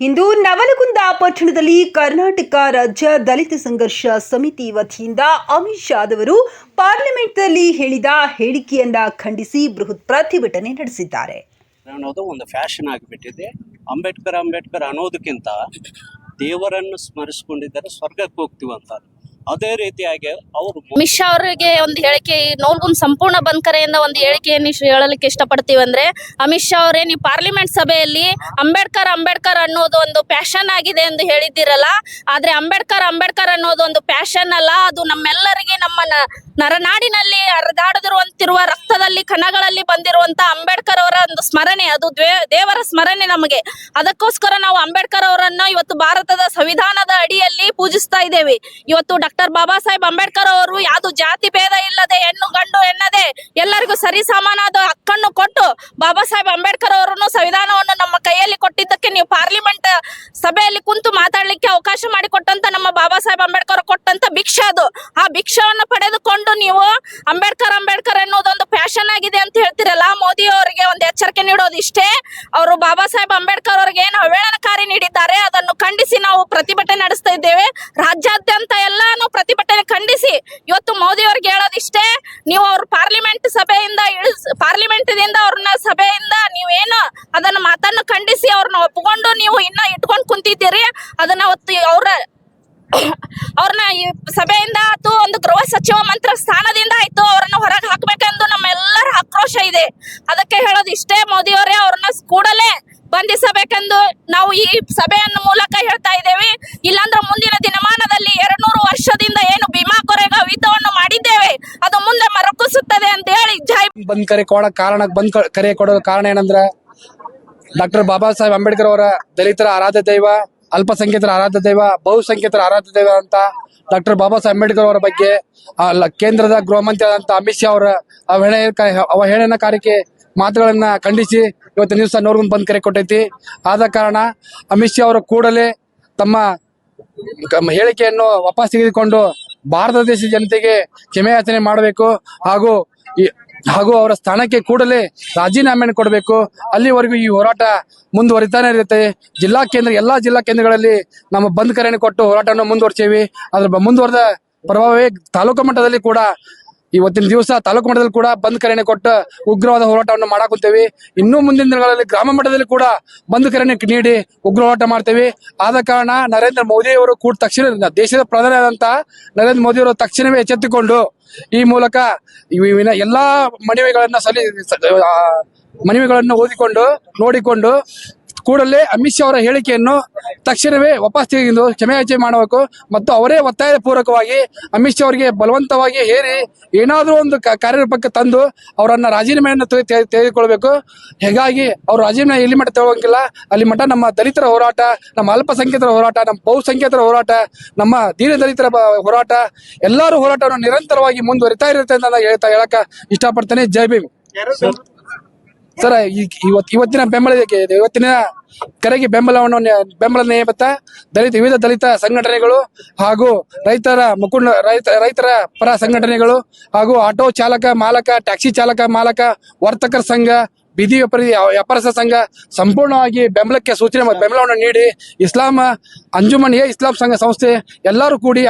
ಇಂದು ನವಲಗುಂದ ಪಟ್ಟಣದಲ್ಲಿ ಕರ್ನಾಟಕ ರಾಜ್ಯ ದಲಿತ ಸಂಘರ್ಷ ಸಮಿತಿ ವತಿಯಿಂದ ಅಮಿತ್ ಶಾದವರು ಪಾರ್ಲಿಮೆಂಟ್ನಲ್ಲಿ ಹೇಳಿದ ಹೇಳಿಕೆಯನ್ನ ಖಂಡಿಸಿ ಬೃಹತ್ ಪ್ರತಿಭಟನೆ ನಡೆಸಿದ್ದಾರೆ. ಅನ್ನೋದು ಒಂದು ಫ್ಯಾಷನ್ ಆಗಿಬಿಟ್ಟಿದೆ. ಅಂಬೇಡ್ಕರ್ ಅಂಬೇಡ್ಕರ್ ಅನ್ನೋದಕ್ಕಿಂತ ದೇವರನ್ನು ಸ್ಮರಿಸ್ಕೊಂಡಿದ್ದಾರೆ ಸ್ವರ್ಗಕ್ಕೆ ಹೋಗ್ತೀವಂತ ಅದೇ ರೀತಿಯಾಗಿ ಅವರು ಅಮಿತ್ ಶಾ ಅವರಿಗೆ ಒಂದು ಹೇಳಿಕೆ ನೋಲ್ಗುನ್ ಸಂಪೂರ್ಣ ಬಂದ್ ಕರೆಯಿಂದ ಒಂದು ಹೇಳಿಕೆಯನ್ನು ಹೇಳಲಿಕ್ಕೆ ಇಷ್ಟಪಡ್ತೀವಿ ಅಂದ್ರೆ, ಅಮಿತ್ ಶಾ ಅವರೇ, ನೀವು ಪಾರ್ಲಿಮೆಂಟ್ ಸಭೆಯಲ್ಲಿ ಅಂಬೇಡ್ಕರ್ ಅಂಬೇಡ್ಕರ್ ಅನ್ನೋದು ಒಂದು ಪ್ಯಾಷನ್ ಆಗಿದೆ ಎಂದು ಹೇಳಿದ್ದೀರಲ್ಲ, ಆದ್ರೆ ಅಂಬೇಡ್ಕರ್ ಅಂಬೇಡ್ಕರ್ ಅನ್ನೋದು ಒಂದು ಪ್ಯಾಷನ್ ಅಲ್ಲ, ಅದು ನಮ್ಮೆಲ್ಲರಿಗೆ ನಮ್ಮ ನರನಾಡಿನಲ್ಲಿ ಹರಿದಾಡದಿರುವಂತಿರುವ ರಕ್ತದಲ್ಲಿ, ಕಣಗಳಲ್ಲಿ ಬಂದಿರುವಂತ ಅಂಬೇಡ್ಕರ್ ಅವರ ಒಂದು ಸ್ಮರಣೆ, ಅದು ದ್ವೇ- ದೇವರ ಸ್ಮರಣೆ ನಮಗೆ. ಅದಕ್ಕೋಸ್ಕರ ನಾವು ಅಂಬೇಡ್ಕರ್ ಅವರನ್ನು ಇವತ್ತು ಭಾರತದ ಸಂವಿಧಾನದ ಅಡಿಯಲ್ಲಿ ಪೂಜಿಸ್ತಾ ಇದ್ದೇವೆ. ಇವತ್ತು ಡಾಕ್ಟರ್ ಬಾಬಾ ಸಾಹೇಬ್ ಅಂಬೇಡ್ಕರ್ ಅವರು ಯಾವ್ದು ಜಾತಿ ಭೇದ ಇಲ್ಲದೆ, ಹೆಣ್ಣು ಗಂಡು ಎನ್ನದೆ, ಎಲ್ಲರಿಗೂ ಸರಿ ಸಮಾನದ ಹಕ್ಕನ್ನು ಕೊಟ್ಟು ಬಾಬಾ ಸಾಹೇಬ್ ಅಂಬೇಡ್ಕರ್ ಅವರನ್ನು ಸಂವಿಧಾನವನ್ನು ನಮ್ಮ ಕೈಯಲ್ಲಿ ಕೊಟ್ಟಿದ್ದಕ್ಕೆ ನೀವು ಪಾರ್ಲಿಮೆಂಟ್ ಸಭೆಯಲ್ಲಿ ಕುಂತು ಮಾತಾಡ್ಲಿಕ್ಕೆ ಅವಕಾಶ ಮಾಡಿಕೊಟ್ಟಂತ ನಮ್ಮ ಬಾಬಾ ಸಾಹೇಬ್ ಅಂಬೇಡ್ಕರ್ ಕೊಟ್ಟಂತ ಭಿಕ್ಷೆ ಅದು. ಆ ಭಿಕ್ಷವನ್ನು ಪಡೆದುಕೊಂಡು ನೀವು ಅಂಬೇಡ್ಕರ್ ಅಂಬೇಡ್ಕರ್ ಎನ್ನುವುದೊಂದು ಫ್ಯಾಷನ್ ಆಗಿದೆ ಅಂತ ಒಂದು ಎಚ್ಚರಿಕೆ ನೀಡೋದು ಇಷ್ಟೇ. ಅವರು ಬಾಬಾ ಸಾಹೇಬ್ ಅಂಬೇಡ್ಕರ್ ಅವರಿಗೆ ಏನು ಅವಹೇಳನಕಾರಿ ನೀಡಿದ್ದಾರೆ, ಅದನ್ನು ಖಂಡಿಸಿ ನಾವು ಪ್ರತಿಭಟನೆ ನಡೆಸ್ತಾ ಇದ್ದೇವೆ. ರಾಜ್ಯಾದ್ಯಂತ ಎಲ್ಲಾನು ಪ್ರತಿಭಟನೆ ಖಂಡಿಸಿ. ಇವತ್ತು ಮೋದಿ ಅವ್ರಿಗೆ ಹೇಳೋದಿಷ್ಟೇ ನೀವು ಅವ್ರ ಪಾರ್ಲಿಮೆಂಟ್ ಸಭೆಯಿಂದ ಪಾರ್ಲಿಮೆಂಟ್ ದಿಂದ ಅವ್ರನ್ನ ಸಭೆಯಿಂದ ನೀವೇನು ಅದನ್ನ ಮಾತನ್ನು ಖಂಡಿಸಿ ಅವ್ರನ್ನ ಒಪ್ಕೊಂಡು ನೀವು ಇನ್ನ ಇಟ್ಕೊಂಡು ಕುಂತಿದ್ದೀರಿ. ಅದನ್ನ ಅವ್ರ ಅವ್ರನ್ನ ಈ ಸಭೆಯಿಂದ ಆಯ್ತು, ಒಂದು ಗೃಹ ಸಚಿವ ಮಂತ್ರ ಸ್ಥಾನದಿಂದ ಆಯ್ತು, ಅವ್ರನ್ನ ಹೊರಗೆ ಹಾಕ್ಬೇಕೆಂದು ನಮ್ಮೆಲ್ಲರ ಆಕ್ರೋಶ ಇದೆ. ಅದಕ್ಕೆ ಹೇಳೋದು ಇಷ್ಟೇ, ಮೋದಿ ಅವರೇ ಅವ್ರನ್ನ ಕೂಡಲೇ ಬಂಧಿಸಬೇಕೆಂದು ನಾವು ಈ ಸಭೆಯನ್ನು ಮೂಲಕ ಹೇಳ್ತಾ ಇದ್ದೇವೆ. ಇಲ್ಲಾಂದ್ರೆ ಮುಂದಿನ ದಿನಮಾನದಲ್ಲಿ ಎರಡ್ನೂರು ವರ್ಷದಿಂದ ಏನು ಭೀಮಾ ಕೊರೆಗ ಯುದ್ಧವನ್ನು ಮಾಡಿದ್ದೇವೆ, ಅದು ಮುಂದೆ ಮರಕುಸುತ್ತದೆ ಅಂತ ಹೇಳಿ ಜಾಯ್ ಬಂದ್ ಕರೆ ಕೊಡ ಕಾರಣ, ಬಂದ್ ಕರೆ ಕೊಡೋ ಕಾರಣ ಏನಂದ್ರ, ಡಾಕ್ಟರ್ ಬಾಬಾ ಸಾಹೇಬ್ ಅಂಬೇಡ್ಕರ್ ಅವರ ದಲಿತರ ಆರಾಧ್ಯ ದೈವ ಅಲ್ಪಸಂಖ್ಯಾತರ ಆರಾಧ್ಯ ದೈವ, ಬಹುಸಂಖ್ಯಾತರ ಆರಾಧ್ಯ ದೈವ ಅಂತ ಡಾಕ್ಟರ್ ಬಾಬಾ ಸಾಹೇಬ್ ಅಂಬೇಡ್ಕರ್ ಅವರ ಬಗ್ಗೆ ಕೇಂದ್ರದ ಗೃಹ ಮಂತ್ರಿ ಆದಂತ ಅಮಿತ್ ಶಾ ಅವರ ಅವಹೇಳನ ಅವಹೇಳನಕಾರಿಕೆ ಮಾತುಗಳನ್ನ ಖಂಡಿಸಿ ಇವತ್ತು ನ್ಯೂಸ್ ನೋಡ್ಕೊಂಡು ಬಂದ್ ಕರೆ ಕೊಟ್ಟೈತಿ. ಆದ ಕಾರಣ ಅಮಿತ್ ಶಾ ಅವರು ಕೂಡಲೇ ತಮ್ಮ ಹೇಳಿಕೆಯನ್ನು ವಾಪಸ್ ತೆಗೆದುಕೊಂಡು ಭಾರತ ದೇಶದ ಜನತೆಗೆ ಕ್ಷಮೆಯಾಚನೆ ಮಾಡಬೇಕು. ಹಾಗೂ ಹಾಗೂ ಅವರ ಸ್ಥಾನಕ್ಕೆ ಕೂಡಲೇ ರಾಜೀನಾಮೆಯನ್ನು ಕೊಡಬೇಕು. ಅಲ್ಲಿವರೆಗೂ ಈ ಹೋರಾಟ ಮುಂದುವರಿತಾನೆ ಇರುತ್ತೆ. ಜಿಲ್ಲಾ ಕೇಂದ್ರ, ಎಲ್ಲಾ ಜಿಲ್ಲಾ ಕೇಂದ್ರಗಳಲ್ಲಿ ನಮ್ಮ ಬಂದ್ ಕರೆಯನ್ನು ಕೊಟ್ಟು ಹೋರಾಟವನ್ನು ಮುಂದುವರಿಸೇವಿ. ಅದ್ರ ಮುಂದುವರೆದ ಪ್ರಭಾವವೇ ತಾಲೂಕು ಮಟ್ಟದಲ್ಲಿ ಕೂಡ ಇವತ್ತಿನ ದಿವಸ ತಾಲೂಕು ಮಟ್ಟದಲ್ಲಿ ಕೂಡ ಬಂದ್ ಕರೆಯನ್ನು ಕೊಟ್ಟು ಉಗ್ರವಾದ ಹೋರಾಟವನ್ನು ಮಾಡಾಕುತ್ತೇವೆ ಇನ್ನೂ ಮುಂದಿನ ದಿನಗಳಲ್ಲಿ ಗ್ರಾಮ ಮಟ್ಟದಲ್ಲಿ ಕೂಡ ಬಂದ್ ಕರೆಯನ್ನು ನೀಡಿ ಉಗ್ರ ಹೋರಾಟ ಮಾಡ್ತೇವೆ. ಆದ ಕಾರಣ ನರೇಂದ್ರ ಮೋದಿ ಅವರು ಕೂಡ ತಕ್ಷಣ ದೇಶದ ಪ್ರಧಾನಿಯಾದಂತಹ ನರೇಂದ್ರ ಮೋದಿ ಅವರು ತಕ್ಷಣವೇ ಎಚ್ಚೆತ್ತುಕೊಂಡು ಈ ಮೂಲಕ ಎಲ್ಲಾ ಮನವಿಗಳನ್ನ ಸಲ್ಲಿ ಮನವಿಗಳನ್ನು ಓದಿಕೊಂಡು, ನೋಡಿಕೊಂಡು ಕೂಡಲೇ ಅಮಿತ್ ಶಾ ಅವರ ಹೇಳಿಕೆಯನ್ನು ತಕ್ಷಣವೇ ವಾಪಸ್ ತೆಗೆದು ಕ್ಷಮೆಯಾಚನೆ ಮಾಡಬೇಕು ಮತ್ತು ಅವರೇ ಒತ್ತಾಯ ಪೂರ್ವಕವಾಗಿ ಅಮಿತ್ ಶಾ ಅವರಿಗೆ ಬಲವಂತವಾಗಿ ಹೇರಿ ಏನಾದರೂ ಒಂದು ಕಾರ್ಯರೂಪಕ್ಕೆ ತಂದು ಅವರನ್ನ ರಾಜೀನಾಮೆಯನ್ನು ತೆಗೆ- ತೆಗೆ- ತೆಗೆದುಕೊಳ್ಬೇಕು. ಹೀಗಾಗಿ ಅವರು ರಾಜೀನಾಮೆ ಎಲ್ಲಿ ಮಟ್ಟ ತಗೋಂಗಿಲ್ಲ ಅಲ್ಲಿ ಮಟ್ಟ ನಮ್ಮ ದಲಿತರ ಹೋರಾಟ, ನಮ್ಮ ಅಲ್ಪಸಂಖ್ಯಾತರ ಹೋರಾಟ, ನಮ್ಮ ಬಹುಸಂಖ್ಯಾತರ ಹೋರಾಟ, ನಮ್ಮ ದೀನ ದಲಿತರ ಹೋರಾಟ, ಎಲ್ಲರೂ ಹೋರಾಟವನ್ನು ನಿರಂತರವಾಗಿ ಮುಂದುವರಿತಾ ಇರುತ್ತೆ ಅಂತ ಹೇಳ್ತಾ ಹೇಳಕ ಇಷ್ಟಪಡ್ತೇನೆ. ಜೈ ಭೀಮ್. ಸರ್ ಇವತ್ ಇವತ್ತಿನ ಬೆಂಬಲ ಇವತ್ತಿನ ಕರೆಗೆ ಬೆಂಬಲವನ್ನು ಬೆಂಬಲ ನೇಮತ್ತ ದಲಿತ, ವಿವಿಧ ದಲಿತ ಸಂಘಟನೆಗಳು ಹಾಗೂ ರೈತರ ಮುಖಂಡ ರೈತ, ರೈತರ ಪರ ಸಂಘಟನೆಗಳು ಹಾಗೂ ಆಟೋ ಚಾಲಕ, ಮಾಲಕ, ಟ್ಯಾಕ್ಸಿ ಚಾಲಕ, ಮಾಲಕ, ವರ್ತಕರ ಸಂಘ ಬೀದಿ ವ್ಯಾಪಾರಿ ವ್ಯಾಪಾರಸ್ಥ ಸಂಘ ಸಂಪೂರ್ಣವಾಗಿ ಬೆಂಬಲಕ್ಕೆ ಸೂಚನೆ ಬೆಂಬಲವನ್ನು ನೀಡಿ ಇಸ್ಲಾಂ ಅಂಜುಮನ್ ಎ ಇಸ್ಲಾಂ ಸಂಘ ಸಂಸ್ಥೆ ಎಲ್ಲರೂ ಕೂಡಿ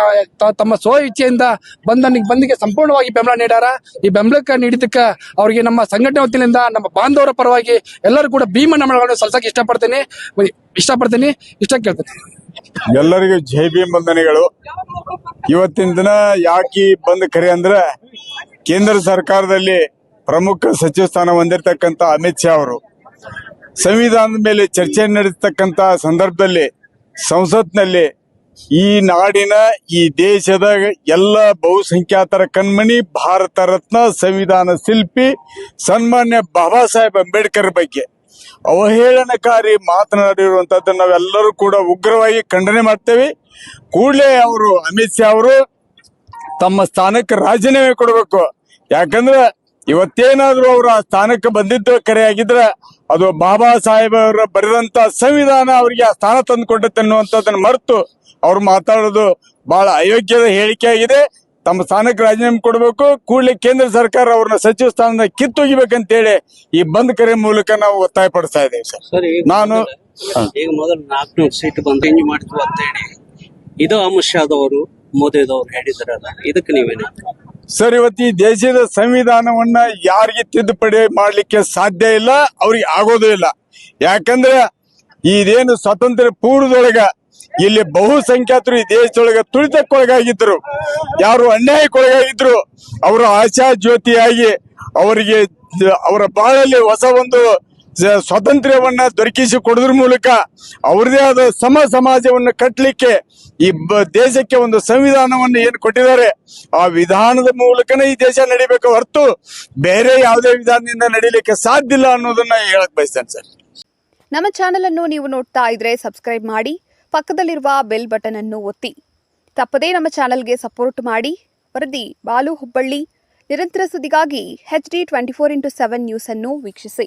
ತಮ್ಮ ಸ್ವ ಇಚ್ಛೆಯಿಂದ ಬಂದ ಬಂದಿಗೆ ಸಂಪೂರ್ಣವಾಗಿ ಬೆಂಬಲ ನೀಡಾರ ಈ ಬೆಂಬಲಕ್ಕೆ ನೀಡಿದ್ದಕ್ಕೆ ಅವರಿಗೆ ನಮ್ಮ ಸಂಘಟನೆ ವತಿಯಿಂದ, ನಮ್ಮ ಬಾಂಧವರ ಪರವಾಗಿ ಎಲ್ಲರೂ ಕೂಡ ಭೀಮ ನಮನಗಳನ್ನು ಸಲ್ಸಕ್ಕೆ ಇಷ್ಟಪಡ್ತೀನಿ. ಇಷ್ಟಪಡ್ತೀನಿ. ಇಷ್ಟ ಕೇಳ್ತೀನಿ. ಎಲ್ಲರಿಗೂ ಜೈ ಭೀಮ್ ವಂದನೆಗಳು. ಇವತ್ತಿನ ದಿನ ಯಾಕೆ ಬಂದ್ ಕರೆ ಅಂದ್ರೆ ಕೇಂದ್ರ ಸರ್ಕಾರದಲ್ಲಿ ಪ್ರಮುಖ ಸಚಿವ ಸ್ಥಾನ ಹೊಂದಿರತಕ್ಕಂತ ಅಮಿತ್ ಶಾ ಅವರು ಸಂವಿಧಾನದ ಮೇಲೆ ಚರ್ಚೆ ನಡೆಸ್ತಕ್ಕಂಥ ಸಂದರ್ಭದಲ್ಲಿ ಸಂಸತ್ನಲ್ಲಿ ಈ ನಾಡಿನ ಈ ದೇಶದ ಎಲ್ಲ ಬಹುಸಂಖ್ಯಾತರ ಕಣ್ಮಣಿ ಭಾರತ ರತ್ನ ಸಂವಿಧಾನ ಶಿಲ್ಪಿ ಸನ್ಮಾನ್ಯ ಬಾಬಾ ಸಾಹೇಬ್ ಅಂಬೇಡ್ಕರ್ ಬಗ್ಗೆ ಅವಹೇಳನಕಾರಿ ಮಾತನಾಡಿರುವಂತದ್ದು ನಾವೆಲ್ಲರೂ ಕೂಡ ಉಗ್ರವಾಗಿ ಖಂಡನೆ ಮಾಡ್ತೇವೆ. ಕೂಡಲೇ ಅವರು ಅಮಿತ್ ಶಾ ಅವರು ತಮ್ಮ ಸ್ಥಾನಕ್ಕೆ ರಾಜೀನಾಮೆ ಕೊಡಬೇಕು. ಯಾಕಂದ್ರೆ ಇವತ್ತೇನಾದ್ರೂ ಅವರ ಸ್ಥಾನಕ್ಕೆ ಬಂದಿದ್ದ ಕರೆ ಆಗಿದ್ರೆ ಅದು ಬಾಬಾ ಸಾಹೇಬ್ ಅವರ ಬರೆದಂತ ಸಂವಿಧಾನ ಅವರಿಗೆ ಆ ಸ್ಥಾನ ತಂದು ಅನ್ನುವಂಥದ್ದನ್ನು ಅನ್ನುವಂಥದ್ದನ್ನ ಮರೆತು ಅವ್ರು ಮಾತಾಡೋದು ಬಹಳ ಅಯೋಗ್ಯದ ಹೇಳಿಕೆ ಆಗಿದೆ. ತಮ್ಮ ಸ್ಥಾನಕ್ಕೆ ರಾಜೀನಾಮೆ ಕೊಡಬೇಕು. ಕೂಡಲೇ ಕೇಂದ್ರ ಸರ್ಕಾರ ಅವ್ರನ್ನ ಸಚಿವ ಸ್ಥಾನದ ಕಿತ್ತೊಗಿಬೇಕಂತೇಳಿ ಈ ಬಂದ್ ಕರೆ ಮೂಲಕ ನಾವು ಒತ್ತಾಯ ಪಡಿಸ್ತಾ ಇದ್ದೇವೆ ಸರ್. ನಾನು ಈಗ ಮೊದಲು ನಾಲ್ಕನೂರು ಸೀಟ್ ಬಂದು ಮಾಡ್ತೀವಿ ಅಂತ ಹೇಳಿ ಇದು ಅಮಿತ್ ಮೋದಿ ಅವರು ಹೇಳಿದ್ರಲ್ಲ ಇದಕ್ಕೆ ನೀವೇನು ಸರ್ ಇವತ್ತು ಈ ದೇಶದ ಸಂವಿಧಾನವನ್ನ ಯಾರಿಗೆ ತಿದ್ದುಪಡಿ ಮಾಡಲಿಕ್ಕೆ ಸಾಧ್ಯ ಇಲ್ಲ, ಅವ್ರಿಗೆ ಆಗೋದು ಇಲ್ಲ. ಯಾಕಂದ್ರೆ ಇದೇನು ಸ್ವಾತಂತ್ರ್ಯ ಪೂರ್ವದೊಳಗ ಇಲ್ಲಿ ಬಹುಸಂಖ್ಯಾತರು ಈ ದೇಶದೊಳಗೆ ತುಳಿತಕ್ಕೊಳಗಾಗಿದ್ರು ಯಾರು ಅನ್ಯಾಯಕ್ಕೊಳಗಾಗಿದ್ರು, ಅವರು ಆಶಾ ಜ್ಯೋತಿಯಾಗಿ ಅವರಿಗೆ ಅವರ ಬಾಳಲ್ಲಿ ಹೊಸ ಒಂದು ಸ್ವಾತಂತ್ರ್ಯವನ್ನ ದೊರಕಿಸಿ ಕೊಡೋದ್ರ ಮೂಲಕ ಅವ್ರದೇ ಆದ ಸಮ ಸಮಾಜವನ್ನು ಕಟ್ಟಲಿಕ್ಕೆ ಈ ದೇಶಕ್ಕೆ ಒಂದು ಸಂವಿಧಾನವನ್ನು ಏನು ಕೊಟ್ಟಿದ್ದಾರೆ, ಆ ವಿಧಾನದ ಮೂಲಕನೇ ಈ ದೇಶ ನಡಿಬೇಕು ಹೊರತು ಬೇರೆ ಯಾವುದೇ ವಿಧಾನದಿಂದ ನಡೀಲಿಕ್ಕೆ ಸಾಧ್ಯ ಇಲ್ಲ ಅನ್ನೋದನ್ನ ಹೇಳಕ್ ಬಯಸ್ತೇನೆ ಸರ್. ನಮ್ಮ ಚಾನೆಲ್ ಅನ್ನು ನೀವು ನೋಡ್ತಾ ಇದ್ರೆ ಸಬ್ಸ್ಕ್ರೈಬ್ ಮಾಡಿ, ಪಕ್ಕದಲ್ಲಿರುವ ಬೆಲ್ ಬಟನ್ ಅನ್ನು ಒತ್ತಿ. ತಪ್ಪದೇ ನಮ್ಮ ಚಾನೆಲ್ಗೆ ಸಪೋರ್ಟ್ ಮಾಡಿ. ವರದಿ ಬಾಲು ಹುಬ್ಬಳ್ಳಿ, ನಿರಂತರ ಸುದ್ದಿಗಾಗಿ H D twenty four into seven news ಅನ್ನು ವೀಕ್ಷಿಸಿ.